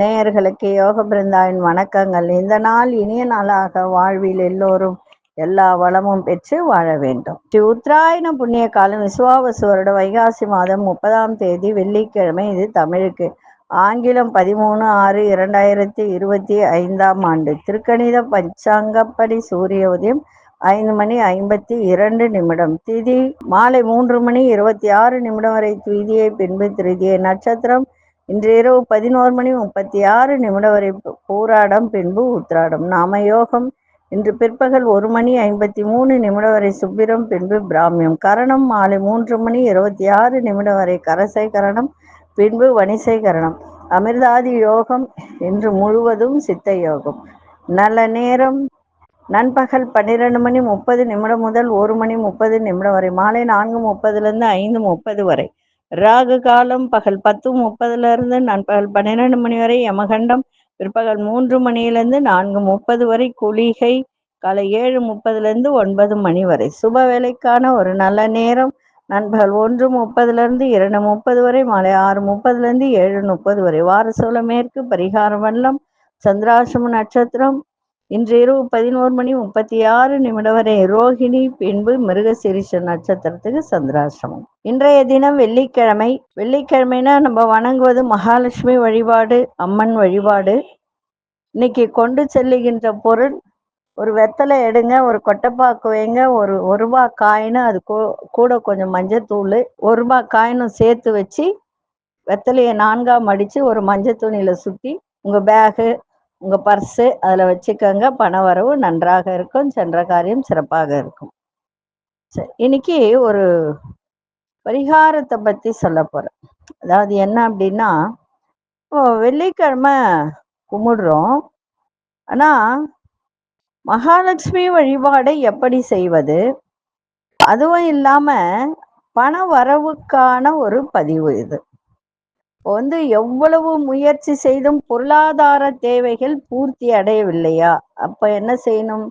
நேயர்களுக்கு யோக பிருந்தாவின் வணக்கங்கள். இந்த நாள் இனிய நாளாக வாழ்வில் எல்லோரும் எல்லா வளமும் பெற்று வாழ வேண்டும். ஸ்ரீ உத்தராயண புண்ணிய காலம் விசுவாவசு வருட வைகாசி மாதம் முப்பதாம் தேதி வெள்ளிக்கிழமை. இது தமிழுக்கு. ஆங்கிலம் பதிமூணு ஆறு இரண்டாயிரத்தி இருபத்தி ஐந்தாம் ஆண்டு. திருக்கணித பஞ்சாங்கப்படி சூரிய உதயம் ஐந்து மணி ஐம்பத்தி இரண்டு நிமிடம். திதி மாலை மூன்று மணி இருபத்தி ஆறு நிமிடம் வரை துதியை பின்பு திருதியை நட்சத்திரம் இன்று இரவு பதினோரு மணி முப்பத்தி ஆறு நிமிடம் வரை பூராடம் பின்பு உத்ராடம் நாம யோகம் இன்று பிற்பகல் ஒரு மணி ஐம்பத்தி மூணு நிமிடம் வரை சுப்பிரம் பின்பு பிராமியம். கரணம் மாலை மூன்று மணி இருபத்தி ஆறு நிமிடம் வரை கரசை கரணம் பின்பு வணிசை கரணம். அமிர்தாதி யோகம் இன்று முழுவதும் சித்த யோகம். நல்ல நேரம் நண்பகல் பன்னிரெண்டு மணி முப்பது நிமிடம் முதல் ஒரு மணி முப்பது நிமிடம் வரை மாலை நான்கு முப்பதுலேருந்து ஐந்து முப்பது வரை. ராகு காலம் பகல் பத்து முப்பதுலேருந்து நண்பகல் பன்னிரெண்டு மணி வரை யமகண்டம் பிற்பகல் மூன்று மணியிலிருந்து நான்கு முப்பது வரை குளிகை காலை ஏழு முப்பதுலேருந்து ஒன்பது மணி வரை. சுப வேலைக்கான ஒரு நல்ல நேரம் நண்பகல் ஒன்று முப்பதுலேருந்து இரண்டு முப்பது வரை மாலை ஆறு முப்பதுலேருந்து ஏழு முப்பது வரை. வாரசோல மேற்கு பரிகார வல்லம் சந்திராசிரம நட்சத்திரம் இன்று இரவு பதினோரு மணி முப்பத்தி ஆறு நிமிடம் வரை ரோஹிணி பின்பு மிருகசிரிஷ நட்சத்திரத்துக்கு சந்திராசிரமம். இன்றைய தினம் வெள்ளிக்கிழமை. வெள்ளிக்கிழமைனா நம்ம வணங்குவது மகாலட்சுமி வழிபாடு அம்மன் வழிபாடு. இன்னைக்கு கொண்டு செல்லுகின்ற பொருள் ஒரு வெத்தலை எடுங்க ஒரு கொட்டைப்பாக்கு வைங்க ஒரு ஒரு ரூபா காயினும் அது கூ- கூட கொஞ்சம் மஞ்சத்தூள் ஒரு ரூபா காயினும் சேர்த்து வச்சு வெத்தலையை நான்காம் அடித்து ஒரு மஞ்சள் துணியில் சுற்றி உங்கள் பேகு உங்க பர்ஸு அதுல வச்சுக்கோங்க. பண வரவு நன்றாக இருக்கும். சென்ற காரியம் சிறப்பாக இருக்கும். சரி இன்னைக்கு ஒரு பரிகாரத்தை பத்தி சொல்ல போறேன். அதாவது என்ன அப்படின்னா இப்போ வெள்ளிக்கிழமை கும்பிடுறோம். ஆனா மகாலட்சுமி வழிபாடை எப்படி செய்வது? அதுவும் இல்லாம பண வரவுக்கான ஒரு பதிவு இது. வந்து எவ்வளவு முயற்சி செய்தும் பொருளாதார தேவைகள் பூர்த்தி அடையவில்லையா? அப்ப என்ன செய்யணும்?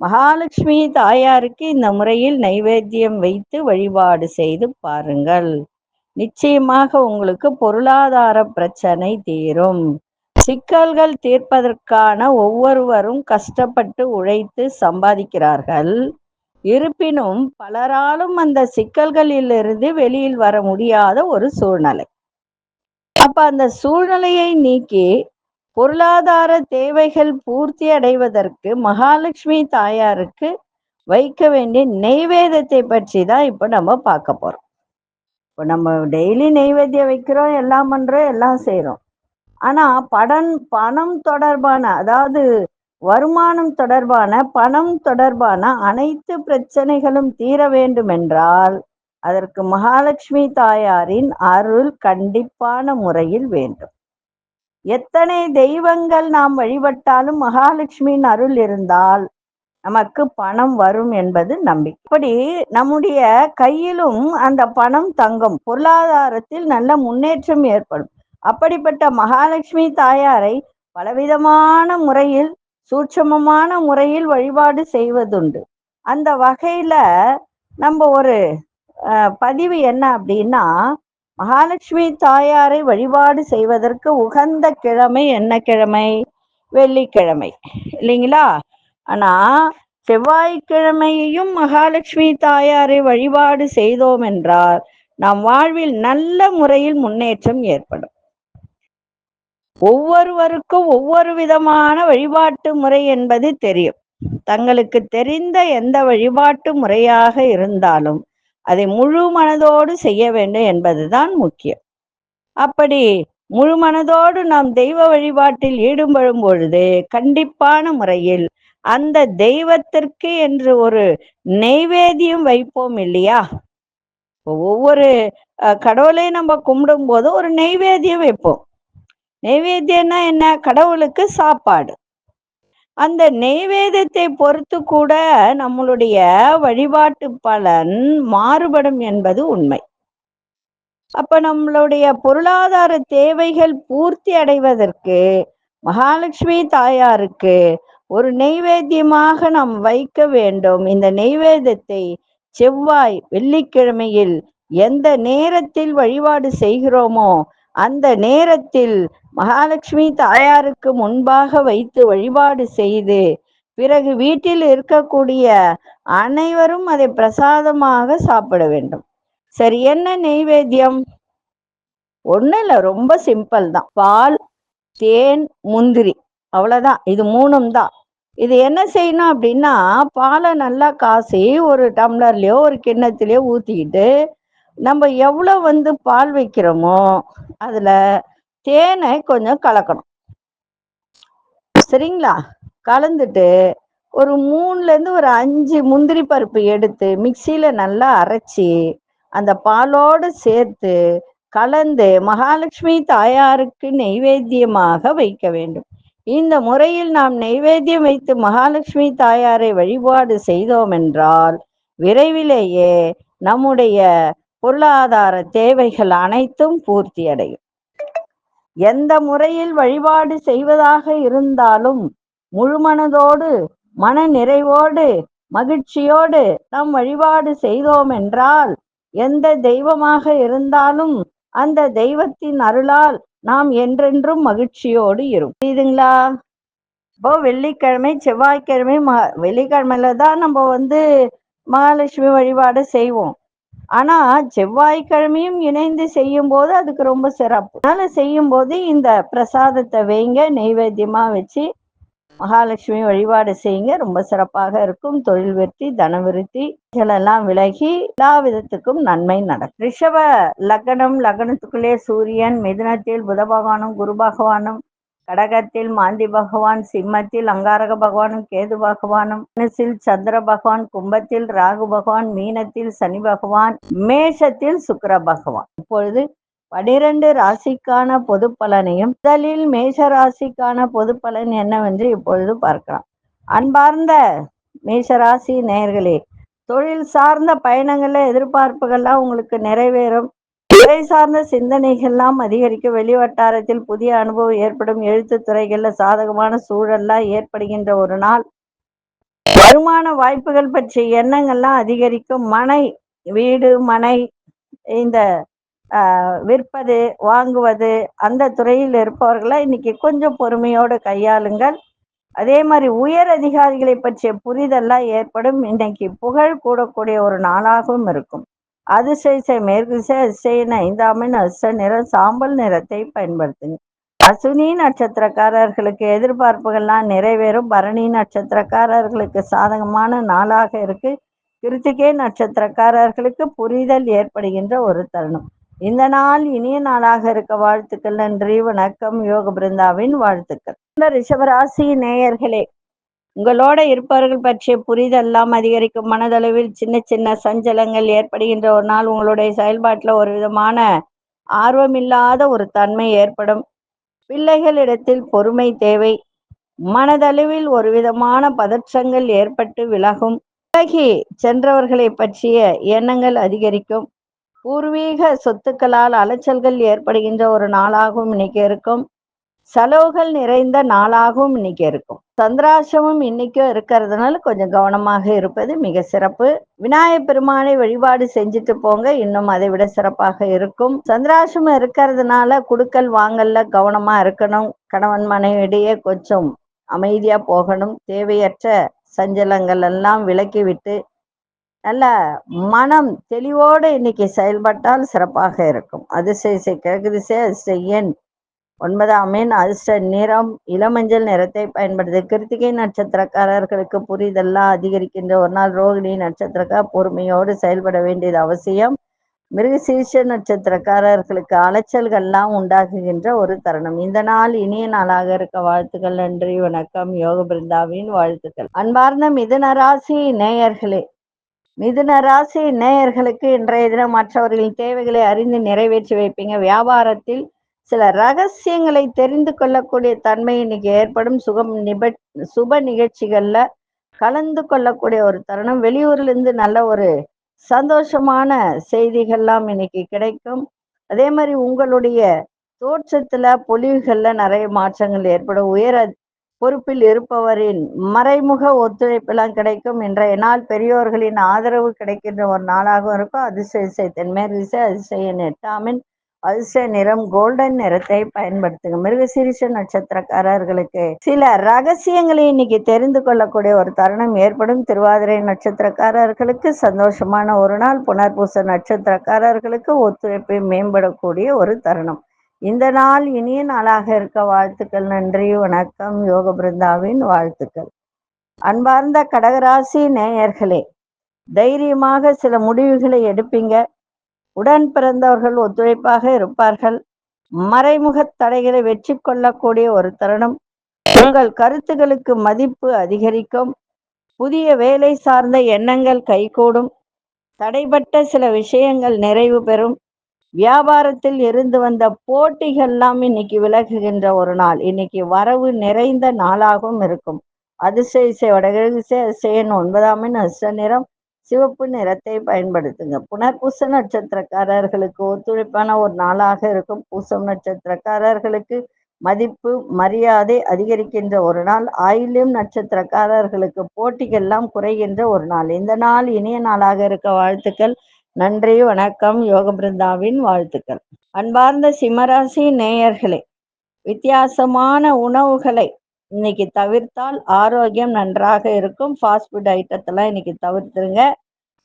மகாலட்சுமி தாயாருக்கு இந்த முறையில் நைவேத்தியம் வைத்து வழிபாடு செய்து பாருங்கள். நிச்சயமாக உங்களுக்கு பொருளாதார பிரச்சனை தீரும். சிக்கல்கள் தீர்ப்பதற்கான ஒவ்வொருவரும் கஷ்டப்பட்டு உழைத்து சம்பாதிக்கிறார்கள். இருப்பினும் பலராலும் அந்த சிக்கல்களிலிருந்து வெளியில் வர முடியாத ஒரு சூழ்நிலை. அப்ப அந்த சூழ்நிலையை நீக்கி பொருளாதார தேவைகள் பூர்த்தி அடைவதற்கு மகாலட்சுமி தாயாருக்கு வைக்க வேண்டிய நெய்வேதத்தை பற்றி தான் இப்போ நம்ம பார்க்க போறோம். இப்போ நம்ம டெய்லி நெய்வேத்தியம் வைக்கிறோம் எல்லாம் பண்றோம் எல்லாம் செய்யறோம் ஆனா படன் பணம் தொடர்பான அதாவது வருமானம் தொடர்பான பணம் தொடர்பான அனைத்து பிரச்சனைகளும் தீர வேண்டும் என்றால் அதற்கு மகாலட்சுமி தாயாரின் அருள் கண்டிப்பான முறையில் வேண்டும். எத்தனை தெய்வங்கள் நாம் வழிபட்டாலும் மகாலட்சுமியின் அருள் இருந்தால் நமக்கு பணம் வரும் என்பது நம்பிக்கை. இப்படி நம்முடைய கையிலும் அந்த பணம் தங்கும். பொருளாதாரத்தில் நல்ல முன்னேற்றம் ஏற்படும். அப்படிப்பட்ட மகாலட்சுமி தாயாரை பலவிதமான முறையில் சூட்சமமான முறையில் வழிபாடு செய்வதுண்டு. அந்த வகையில நம்ம ஒரு பதிவு என்ன அப்படின்னா மகாலட்சுமி தாயாரை வழிபாடு செய்வதற்கு உகந்த கிழமை என்ன கிழமை? வெள்ளிக்கிழமை. இல்லைங்களா? ஆனா செவ்வாய்க்கிழமையையும் மகாலட்சுமி தாயாரை வழிபாடு செய்தோம் என்றால் நம் வாழ்வில் நல்ல முறையில் முன்னேற்றம் ஏற்படும். ஒவ்வொருவருக்கும் ஒவ்வொரு விதமான வழிபாட்டு முறை என்பது தெரியும். தங்களுக்கு தெரிந்த எந்த வழிபாட்டு முறையாக இருந்தாலும் அதை முழு மனதோடு செய்ய வேண்டும் என்பதுதான் முக்கியம். அப்படி முழு மனதோடு நாம் தெய்வ வழிபாட்டில் ஈடுபடும் பொழுது கண்டிப்பான முறையில் அந்த தெய்வத்திற்கு என்று ஒரு நெய்வேத்தியம் வைப்போம் இல்லையா? ஒவ்வொரு கடவுளையும் நம்ம கும்பிடும் போது ஒரு நெய்வேத்தியம் வைப்போம். நெய்வேத்தியம்னா என்ன? கடவுளுக்கு சாப்பாடு. அந்த நெய்வேதத்தை பொறுத்து கூட நம்மளுடைய வழிபாட்டு பலன் மாறுபடும் என்பது உண்மை. அப்ப நம்மளுடைய பொருளாதார தேவைகள் பூர்த்தி அடைவதற்கு மகாலட்சுமி தாயாருக்கு ஒரு நெய்வேத்தியமாக நாம் வைக்க வேண்டும். இந்த நெய்வேதத்தை செவ்வாய் வெள்ளிக்கிழமையில் எந்த நேரத்தில் வழிபாடு செய்கிறோமோ அந்த நேரத்தில் மகாலட்சுமி தாயாருக்கு முன்பாக வைத்து வழிபாடு செய்து பிறகு வீட்டில் இருக்கக்கூடிய அனைவரும் அதை பிரசாதமாக சாப்பிட வேண்டும். சரி என்ன நெய்வேத்தியம்? ஒன்றும் இல்லை ரொம்ப சிம்பிள் தான். பால் தேன் முந்திரி. அவ்வளோதான் இது மூணும் தான். இது என்ன செய்யணும் அப்படின்னா பாலை நல்லா காசி ஒரு டம்ளர்லயோ ஒரு கிண்ணத்துலயோ ஊற்றிக்கிட்டு நம்ம எவ்வளோ வந்து பால் வைக்கிறோமோ அதில் தேனை கொஞ்சம் கலக்கணும். சரிங்களா? கலந்துட்டு ஒரு மூணுலேருந்து ஒரு அஞ்சு முந்திரி பருப்பு எடுத்து மிக்சியில் நல்லா அரைச்சி அந்த பாலோடு சேர்த்து கலந்து மகாலட்சுமி தாயாருக்கு நெய்வேத்தியமாக வைக்க வேண்டும். இந்த முறையில் நாம் நெய்வேத்தியம் வைத்து மகாலட்சுமி தாயாரை வழிபாடு செய்தோம் என்றால் விரைவிலேயே நம்முடைய பொருளாதார தேவைகள் அனைத்தும் பூர்த்தி அடையும் எந்த முறையில் வழிபாடு செய்வதாக இருந்தாலும் முழுமனதோடு மன நிறைவோடு மகிழ்ச்சியோடு நாம் வழிபாடு செய்தோம் என்றால் எந்த தெய்வமாக இருந்தாலும் அந்த தெய்வத்தின் அருளால் நாம் என்றென்றும் மகிழ்ச்சியோடு இருக்கும் புரியுதுங்களா? இப்போ வெள்ளிக்கிழமை செவ்வாய்க்கிழமை ம வெள்ளிக்கிழமையில தான் நம்ம வந்து மகாலட்சுமி வழிபாடு செய்வோம். ஆனா செவ்வாய்க்கிழமையும் இணைந்து செய்யும் போது அதுக்கு ரொம்ப சிறப்பு. அதனால செய்யும் போது இந்த பிரசாதத்தை வைங்க நெய்வேத்தியமா வச்சு மகாலட்சுமி வழிபாடு செய்யுங்க. ரொம்ப சிறப்பாக இருக்கும். தொழில் வெற்றி தன விருத்தி விலகி எல்லா விதத்துக்கும் நன்மை நடக்கும். ரிஷப லக்னம் லக்னத்துக்குள்ளே சூரியன் மிதுனத்தில் புத பகவானும் குரு பகவானும் கடகத்தில் மாந்தி பகவான் சிம்மத்தில் அங்காரக பகவானும் கேது பகவானும் மனசில் சந்திர பகவான் கும்பத்தில் ராகு பகவான் மீனத்தில் சனி பகவான் மேஷத்தில் சுக்கிர பகவான். இப்பொழுது பனிரெண்டு ராசிக்கான பொது பலனையும் முதலில் மேஷ ராசிக்கான பொது பலன் என்னவென்று இப்பொழுது பார்க்கலாம். அன்பார்ந்த மேஷராசி நேயர்களே தொழில் சார்ந்த பயணங்களில் எதிர்பார்ப்புகள்லாம் உங்களுக்கு நிறைவேறும். துறை சார்ந்த சிந்தனைகள்லாம் அதிகரிக்கும் வெளி வட்டாரத்தில் புதிய அனுபவம் ஏற்படும் எழுத்து துறைகள்ல சாதகமான சூழல்லாம் ஏற்படுகின்ற ஒரு நாள். வருமான வாய்ப்புகள் பற்றிய எண்ணங்கள்லாம் அதிகரிக்கும். மனை வீடு மனை இந்த ஆஹ், விற்பது வாங்குவது அந்த துறையில் இருப்பவர்களை இன்னைக்கு கொஞ்சம் பொறுமையோடு கையாளுங்கள். அதே மாதிரி உயர் அதிகாரிகளை பற்றிய புரிதல்லாம் ஏற்படும். இன்னைக்கு புகழ் கூடக்கூடிய ஒரு நாளாகவும் இருக்கும். அதிசய மேற்கு திசை அதிசயன் ஐந்தாமின் அச நிறம் சாம்பல் நிறத்தை பயன்படுத்துங்க அசுனி நட்சத்திரக்காரர்களுக்கு எதிர்பார்ப்புகள்லாம் நிறைவேறும். பரணி நட்சத்திரக்காரர்களுக்கு சாதகமான நாளாக இருக்கு. கிருத்திகை நட்சத்திரக்காரர்களுக்கு புரிதல் ஏற்படுகின்ற ஒரு தருணம். இந்த நாள் இனிய நாளாக இருக்க வாழ்த்துக்கள் நன்றி வணக்கம். யோக பிருந்தாவின் வாழ்த்துக்கள். இந்த ரிஷபராசி நேயர்களே உங்களோட இருப்பவர்கள் பற்றிய புரிதெல்லாம் அதிகரிக்கும் மனதளவில் சின்ன சின்ன சஞ்சலங்கள் ஏற்படுகின்ற ஒரு நாள் உங்களுடைய செயல்பாட்டில் ஒரு விதமான ஆர்வமில்லாத ஒரு தன்மை ஏற்படும். பிள்ளைகளிடத்தில் பொறுமை தேவை. மனதளவில் ஒரு விதமான பதற்றங்கள் ஏற்பட்டு விலகும். விலகி சென்றவர்களை பற்றிய எண்ணங்கள் அதிகரிக்கும். பூர்வீக சொத்துக்களால் அலைச்சல்கள் ஏற்படுகின்ற ஒரு நாளாகவும் இன்னைக்கு இருக்கும். செலவுகள் நிறைந்த நாளாகவும் இன்னைக்கு இருக்கும். சந்திராசிரமம் இன்னைக்கும் இருக்கிறதுனால கொஞ்சம் கவனமாக இருப்பது மிக சிறப்பு. விநாயகப் பெருமானை வழிபாடு செஞ்சுட்டு போங்க இன்னும் அதை விட சிறப்பாக இருக்கும். சந்திராசிரமம் இருக்கிறதுனால குடுக்கல் வாங்கல்ல கவனமா இருக்கணும். கணவன் மனைவிடையே கொஞ்சம் அமைதியா போகணும். தேவையற்ற சஞ்சலங்கள் எல்லாம் விலக்கி விட்டு நல்ல மனம் தெளிவோடு இன்னைக்கு செயல்பட்டால் சிறப்பாக இருக்கும். அதிசய கிழக்கு திசை அதிர்ஷ்ட செய்யன் ஒன்பதாம் எண் அதிர்ஷ்ட நிறம் இளமஞ்சள் நிறத்தை பயன்படுது கிருத்திகை நட்சத்திரக்காரர்களுக்கு புரிதெல்லாம் அதிகரிக்கின்ற ஒரு நாள் ரோகிணி நட்சத்திரக்கா? பொறுமையோடு செயல்பட வேண்டியது அவசியம். மிருகசீர்ஷ நட்சத்திரக்காரர்களுக்கு அலைச்சல்கள்லாம் உண்டாகுகின்ற ஒரு தருணம். இந்த நாள் இனிய நாளாக இருக்க வாழ்த்துக்கள் நன்றி வணக்கம். யோக பிருந்தாவின் வாழ்த்துக்கள். அன்பார்ந்த மிதுன ராசி நேயர்களே மிதுன ராசி நேயர்களுக்கு இன்றைய தினம் மற்றவர்களின் தேவைகளை அறிந்து நிறைவேற்றி வைப்பீங்க. வியாபாரத்தில் சில ரகசியங்களை தெரிந்து கொள்ளக்கூடிய தன்மை இன்னைக்கு ஏற்படும். சுகம் நிப சுப நிகழ்ச்சிகள்ல கலந்து கொள்ளக்கூடிய ஒரு தருணம். வெளியூர்ல இருந்து நல்ல ஒரு சந்தோஷமான செய்திகள்லாம் இன்னைக்கு கிடைக்கும். அதே மாதிரி உங்களுடைய தோற்றத்துல பொலிவுகள்ல நிறைய மாற்றங்கள் ஏற்படும். உயர் பொறுப்பில் இருப்பவரின் மறைமுக ஒத்துழைப்பெல்லாம் கிடைக்கும். இன்றைய நாள் பெரியோர்களின் ஆதரவு கிடைக்கின்ற ஒரு நாளாகவும் இருக்கும். அதிசய தென்மேற்கு திசை அதிசய எட்டாமின் அல்ச நிறம் கோல்டன் நிறத்தை பயன்படுத்துங்க. மிருகசீரிஷ நட்சத்திரக்காரர்களுக்கு சில ரகசியங்களை இன்னைக்கு தெரிந்து கொள்ளக்கூடிய ஒரு தருணம் ஏற்படும். திருவாதிரை நட்சத்திரக்காரர்களுக்கு சந்தோஷமான ஒரு நாள். புனர்பூச நட்சத்திரக்காரர்களுக்கு ஒத்துழைப்பை மேம்படக்கூடிய ஒரு தருணம். இந்த நாள் இனிய நாளாக இருக்க வாழ்த்துக்கள் நன்றி வணக்கம். யோக பிருந்தாவின் வாழ்த்துக்கள். அன்பார்ந்த கடகராசி நேயர்களே தைரியமாக சில முடிவுகளை எடுப்பீங்க. உடன் பிறந்தவர்கள் ஒத்துழைப்பாக இருப்பார்கள். மறைமுக தடைகளை வெற்றி கொள்ளக்கூடிய ஒரு தருணம். உங்கள் கருத்துகளுக்கு மதிப்பு அதிகரிக்கும். புதிய வேலை சார்ந்த எண்ணங்கள் கைகூடும். தடைப்பட்ட சில விஷயங்கள் நிறைவு பெறும். வியாபாரத்தில் இருந்து வந்த போட்டிகள்லாம் இன்னைக்கு விலகுகின்ற ஒரு நாள். இன்னைக்கு வரவு நிறைந்த நாளாகவும் இருக்கும். அதிசய வடகிழக்கு அதிசயன் ஒன்பதாம் அஷ்ட நிறம். சிவப்பு நிறத்தை பயன்படுத்துங்க. புனர்பூச நட்சத்திரக்காரர்களுக்கு ஒத்துழைப்பான ஒரு நாளாக இருக்கும். பூசம் நட்சத்திரக்காரர்களுக்கு மதிப்பு மரியாதை அதிகரிக்கின்ற ஒரு நாள். ஆயிலும் நட்சத்திரக்காரர்களுக்கு போட்டிகள்லாம் குறைகின்ற ஒரு நாள். இந்த நாள் இனிய நாளாக இருக்க வாழ்த்துக்கள். நன்றி வணக்கம். யோக பிருந்தாவின் வாழ்த்துக்கள். அன்பார்ந்த சிம்மராசி நேயர்களே வித்தியாசமான உணவுகளை இன்னைக்கு தவிர்த்தால் ஆரோக்கியம் நன்றாக இருக்கும். ஃபாஸ்ட் ஃபுட் ஐட்டத்தெல்லாம் இன்னைக்கு தவிர்த்துருங்க.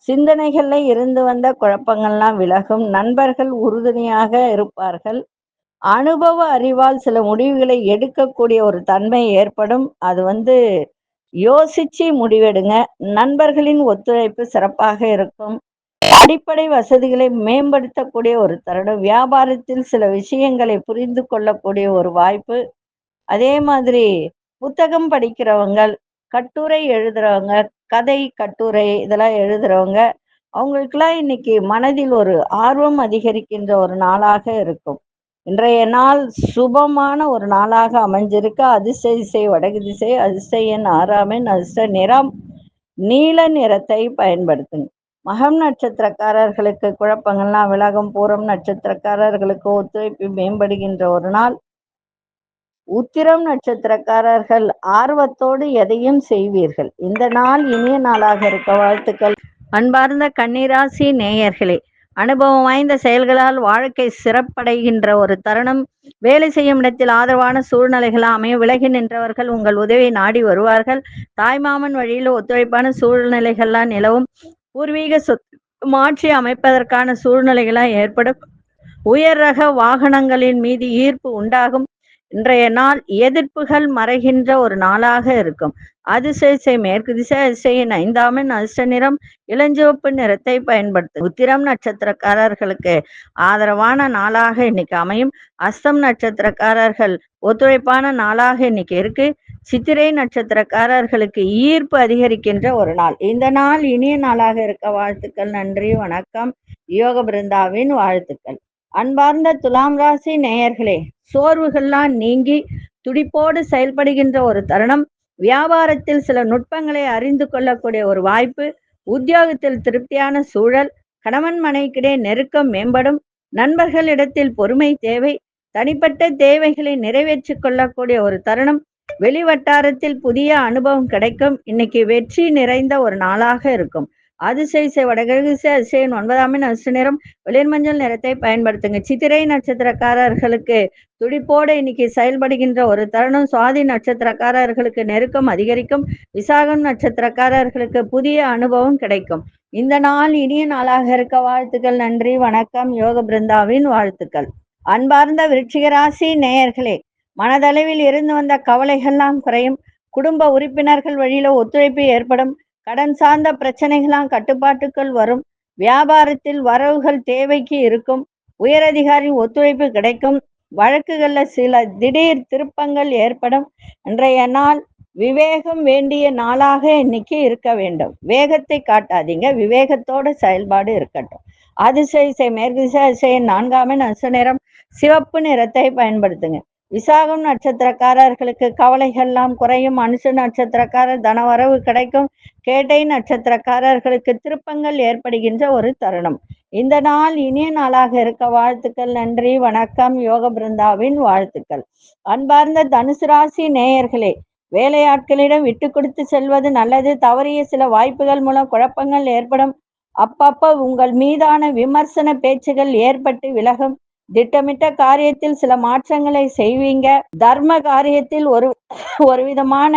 சிந்தனைகள்ல இருந்து வந்த குழப்பங்கள்லாம் விலகும். நண்பர்கள் உறுதுணையாக இருப்பார்கள். அனுபவ அறிவால் சில முடிவுகளை எடுக்கக்கூடிய ஒரு தன்மை ஏற்படும். அது வந்து யோசிச்சு முடிவெடுங்க. நண்பர்களின் ஒத்துழைப்பு சிறப்பாக இருக்கும். அடிப்படை வசதிகளை மேம்படுத்தக்கூடிய ஒரு தருணம். வியாபாரத்தில் சில விஷயங்களை புரிந்து கொள்ளக்கூடிய ஒரு வாய்ப்பு. அதே மாதிரி புத்தகம் படிக்கிறவங்க கட்டுரை எழுதுறவங்க கதை கட்டுரை இதெல்லாம் எழுதுறவங்க அவங்களுக்கெல்லாம் இன்னைக்கு மனதில் ஒரு ஆர்வம் அதிகரிக்கின்ற ஒரு நாளாக இருக்கும். இன்றைய நாள் சுபமான ஒரு நாளாக அமைஞ்சிருக்கு. அதிர்ஷ்ட திசை வடகு திசை அதிர்ஷ்ட எண் ஆறாமின் அதிர்ஷ்ட நிறம் நீல நிறத்தை பயன்படுத்துங்க மகம் நட்சத்திரக்காரர்களுக்கு குழப்பங்கள்லாம் விலகும் பூரம் நட்சத்திரக்காரர்களுக்கு ஒத்துழைப்பு மேம்படுகின்ற ஒரு நாள். உத்திரம் நட்சத்திரக்காரர்கள் ஆர்வத்தோடு எதையும் செய்வீர்கள். இந்த நாள் இனிய நாளாக இருக்க வாழ்த்துக்கள். அன்பார்ந்த கன்னிராசி நேயர்களே அனுபவம் வாய்ந்த செயல்களால் வாழ்க்கை சிறப்படைகின்ற ஒரு தருணம். வேலை செய்யும் இடத்தில் ஆதரவான சூழ்நிலைகள் அமைய விலகி நின்றவர்கள் உங்கள் உதவியை நாடி வருவார்கள். தாய்மாமன் வழியில் ஒத்துழைப்பான சூழ்நிலைகள்லாம் நிலவும். பூர்வீக சொத்து மாற்றி அமைப்பதற்கான சூழ்நிலைகளாக ஏற்படும். உயர் ரக வாகனங்களின் மீது ஈர்ப்பு உண்டாகும். இன்றைய நாள் எதிர்ப்புகள் மறைகின்ற ஒரு நாளாக இருக்கும். அதிசய மேற்கு திசை அதிசயின் ஐந்தாமின் அதிர்ஷ்ட நிறம் இளஞ்சிவப்பு நிறத்தை பயன்படுத்தும். உத்திரம் நட்சத்திரக்காரர்களுக்கு ஆதரவான நாளாக இன்னைக்கு அமையும். அஸ்தம் நட்சத்திரக்காரர்கள் ஒத்துழைப்பான நாளாக இன்னைக்கு இருக்கு. சித்திரை நட்சத்திரக்காரர்களுக்கு ஈர்ப்பு அதிகரிக்கின்ற ஒரு நாள். இந்த நாள் இனிய நாளாக இருக்க வாழ்த்துக்கள் நன்றி வணக்கம். யோக பிருந்தாவின் வாழ்த்துக்கள். அன்பார்ந்த துலாம் ராசி நேயர்களே சோர்வுகள்லாம் நீங்கி துடிப்போடு செயல்படுகின்ற ஒரு தருணம். வியாபாரத்தில் சில நுட்பங்களை அறிந்து கொள்ளக்கூடிய ஒரு வாய்ப்பு. உத்தியோகத்தில் திருப்தியான சூழல். கணவன் மனைக்கிடையே நெருக்கம் மேம்படும். நண்பர்களிடத்தில் பொறுமை தேவை. தனிப்பட்ட தேவைகளை நிறைவேற்றி கொள்ளக்கூடிய ஒரு தருணம். வெளிவட்டாரத்தில் புதிய அனுபவம் கிடைக்கும். இன்னைக்கு வெற்றி நிறைந்த ஒரு நாளாக இருக்கும். அதிசய வடகிழக்கு அதிசயன் ஒன்பதாம் அசு நிறம். வெளிர் மஞ்சள் நிறத்தை பயன்படுத்துங்க. சித்திரை நட்சத்திரக்காரர்களுக்கு துடிப்போடு இன்னைக்கு செயல்படுகின்ற ஒரு தருணம். சுவாதி நட்சத்திரக்காரர்களுக்கு நெருக்கம் அதிகரிக்கும். விசாகம் நட்சத்திரக்காரர்களுக்கு புதிய அனுபவம் கிடைக்கும். இந்த நாள் இனிய நாளாக இருக்க வாழ்த்துக்கள் நன்றி வணக்கம். யோக பிருந்தாவின் வாழ்த்துக்கள். அன்பார்ந்த விருட்சிகராசி நேயர்களே மனதளவில் இருந்து வந்த கவலைகள்லாம் குறையும். குடும்ப உறுப்பினர்கள் வழியில ஒத்துழைப்பு ஏற்படும். கடன் சார்ந்த பிரச்சனைகளாம் கட்டுப்பாட்டுக்குள் வரும். வியாபாரத்தில் வரவுகள் தேவைக்கு இருக்கும். உயரதிகாரி ஒத்துழைப்பு கிடைக்கும். வழக்குகள்ல சில திடீர் திருப்பங்கள் ஏற்படும். இன்றைய நாள் விவேகம் வேண்டிய நாளாக இன்னைக்கு இருக்க வேண்டும். வேகத்தை காட்டாதீங்க. விவேகத்தோட செயல்பாடு இருக்கட்டும். அதிசய மேற்கு திசை அதிசய நான்காமே நசு நிறம் சிவப்பு நிறத்தை பயன்படுத்துங்க. விசாகம் நட்சத்திரக்காரர்களுக்கு கவலைகள்லாம் குறையும். அனுசு நட்சத்திரக்காரர் தனவரவு கிடைக்கும். கேட்டை நட்சத்திரக்காரர்களுக்கு திருப்பங்கள் ஏற்படுகின்ற ஒரு தருணம். இந்த நாள் இனிய நாளாக இருக்க வாழ்த்துக்கள் நன்றி வணக்கம். யோக பிருந்தாவின் வாழ்த்துக்கள். அன்பார்ந்த தனுசு ராசி நேயர்களே வேலையாட்களிடம் விட்டு கொடுத்து செல்வது நல்லது. தவறிய சில வாய்ப்புகள் மூலம் குழப்பங்கள் ஏற்படும். அப்பப்போ உங்கள் மீதான விமர்சன பேச்சுகள் ஏற்பட்டு விலகும். திட்டமிட்ட காரியத்தில் சில மாற்றங்களை செய்வீங்க. தர்ம காரியத்தில் ஒரு ஒரு விதமான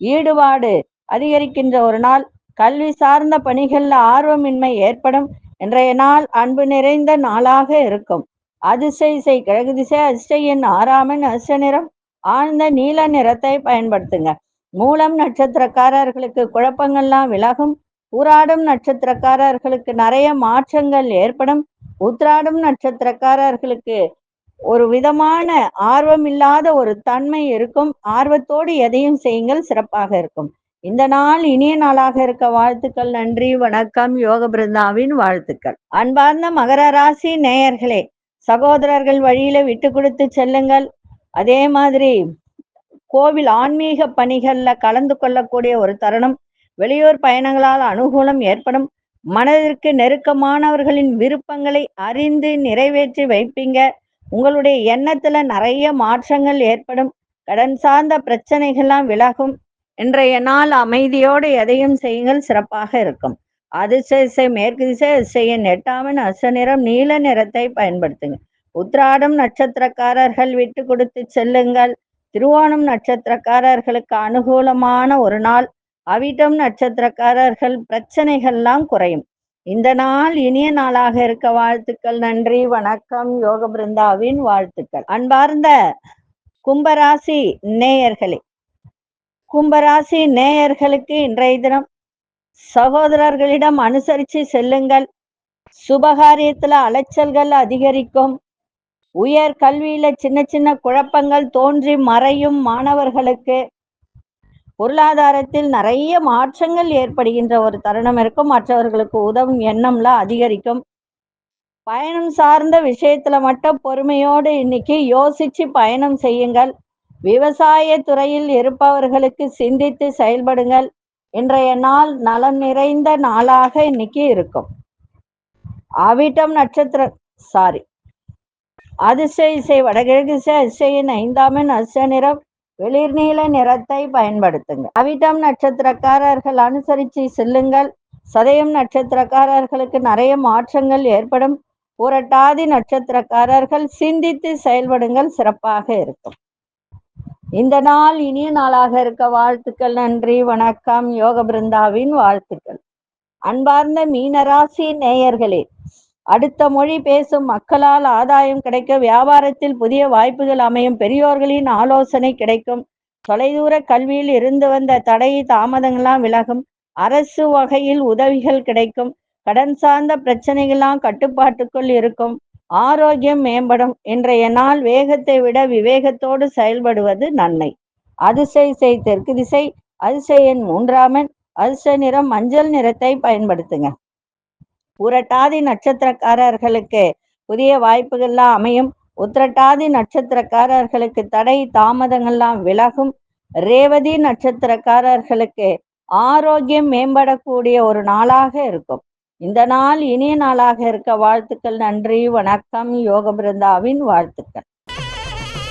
ஈடுபாடு அதிகரிக்கின்ற ஒரு நாள். கல்வி சார்ந்த பணிகள்ல ஆர்வமின்மை ஏற்படும். இன்றைய நாள் அன்பு நிறைந்த நாளாக இருக்கும். அதிசை செய் கிழக்கு திசை அதிர்ஷ்ட எண் ஆறாமன் அதிர்ஷ்ட நிறம். ஆழ்ந்த நீல நிறத்தை பயன்படுத்துங்க. மூலம் நட்சத்திரக்காரர்களுக்கு குழப்பங்கள்லாம் விலகும். ஊராடும் நட்சத்திரக்காரர்களுக்கு நிறைய மாற்றங்கள் ஏற்படும். உத்ராடும் நட்சத்திரக்காரர்களுக்கு ஒரு விதமான ஆர்வம் இல்லாத ஒரு தன்மை இருக்கும். ஆர்வத்தோடு எதையும் செய்யுங்கள் சிறப்பாக இருக்கும். இந்த நாள் இனிய நாளாக இருக்க வாழ்த்துக்கள் நன்றி வணக்கம் யோக பிருந்தாவின் வாழ்த்துக்கள். அன்பார்ந்த மகர ராசி நேயர்களே சகோதரர்கள் வழியில விட்டு கொடுத்து செல்லுங்கள். அதே மாதிரி கோவில் ஆன்மீக பணிகள்ல கலந்து கொள்ளக்கூடிய ஒரு தருணம். வெளியூர் பயணங்களால் அனுகூலம் ஏற்படும். மனதிற்கு நெருக்கமானவர்களின் விருப்பங்களை அறிந்து நிறைவேற்றி வைப்பீங்க. உங்களுடைய எண்ணத்துல நிறைய மாற்றங்கள் ஏற்படும். கடன் சார்ந்த பிரச்சனைகள்லாம் விலகும். இன்றைய நாள் அமைதியோடு எதையும் செய்யுங்கள் சிறப்பாக இருக்கும். அதிர்ஷ்ட மேற்கு திசை அதிசயின் எட்டாமன் அச நிறம் நீல நிறத்தை பயன்படுத்துங்க. உத்ராடம் நட்சத்திரக்காரர்கள் விட்டு கொடுத்து செல்லுங்கள். திருவோணம் நட்சத்திரக்காரர்களுக்கு அனுகூலமான ஒரு நாள். அவிட்டம் நட்சத்திரக்காரர்கள் பிரச்சனைகள்லாம் குறையும். இந்த நாள் இனிய நாளாக இருக்க வாழ்த்துக்கள் நன்றி வணக்கம். யோக பிருந்தாவின் வாழ்த்துக்கள். அன்பார்ந்த கும்பராசி நேயர்களே கும்பராசி நேயர்களுக்கு இன்றைய தினம் சகோதரர்களிடம் அனுசரித்து செல்லுங்கள். சுபகாரியத்துல அலைச்சல்கள் அதிகரிக்கும். உயர் கல்வியில சின்ன சின்ன குழப்பங்கள் தோன்றி மறையும் மாணவர்களுக்கு. பொருளாதாரத்தில் நிறைய மாற்றங்கள் ஏற்படுகின்ற ஒரு தருணம் இருக்கும். மற்றவர்களுக்கு உதவும் எண்ணம்லாம் அதிகரிக்கும். பயணம் சார்ந்த விஷயத்துல மட்டும் பொறுமையோடு இன்னைக்கு யோசிச்சு பயணம் செய்யுங்கள். விவசாய துறையில் இருப்பவர்களுக்கு சிந்தித்து செயல்படுங்கள். இன்றைய நாள் நலம் நிறைந்த நாளாக இன்னைக்கு இருக்கும். அவிட்டம் நட்சத்திர சாரி அதிசய இசை வடகிழக்கு இசை அதிசயின் ஐந்தாமின் அதிர்ஷ்ட நிறம். வெளிர் நீல நிறத்தை பயன்படுத்துங்க. அவிட்டம் நட்சத்திரக்காரர்கள் அனுசரித்து செல்லுங்கள். சதயம் நட்சத்திரக்காரர்களுக்கு நிறைய மாற்றங்கள் ஏற்படும். புரட்டாதி நட்சத்திரக்காரர்கள் சிந்தித்து செயல்படுங்கள் சிறப்பாக இருக்கும். இந்த நாள் இனிய நாளாக இருக்க வாழ்த்துக்கள் நன்றி வணக்கம். யோக பிருந்தாவின் வாழ்த்துக்கள். அன்பார்ந்த மீனராசி நேயர்களே அடுத்த மொழி பேசும் மக்களால் ஆதாயம் கிடைக்க வியாபாரத்தில் புதிய வாய்ப்புகள் அமையும். பெரியோர்களின் ஆலோசனை கிடைக்கும். தொலைதூர கல்வியில் இருந்து வந்த தடை தாமதங்கள்லாம் விலகும். அரசு வகையில் உதவிகள் கிடைக்கும். கடன் சார்ந்த பிரச்சனைகள்லாம் கட்டுப்பாட்டுக்குள் இருக்கும். ஆரோக்கியம் மேம்படும். இன்றைய நாள் வேகத்தை விட விவேகத்தோடு செயல்படுவது நன்மை. அதிசய செய் தெற்கு திசை. அதிசயன் மூன்றாமன் அதிசய நிறம் மஞ்சள் நிறத்தை பயன்படுத்துங்க. புரட்டாதி நட்சத்திரக்காரர்களுக்கு புதிய வாய்ப்புகள்லாம் அமையும். உத்திரட்டாதி நட்சத்திரக்காரர்களுக்கு தடை தாமதங்கள்லாம் விலகும். ரேவதி நட்சத்திரக்காரர்களுக்கு ஆரோக்கியம் மேம்படக்கூடிய ஒரு நாளாக இருக்கும். இந்த நாள் இனிய நாளாக இருக்க வாழ்த்துக்கள் நன்றி வணக்கம் யோக பிருந்தாவின் வாழ்த்துக்கள்.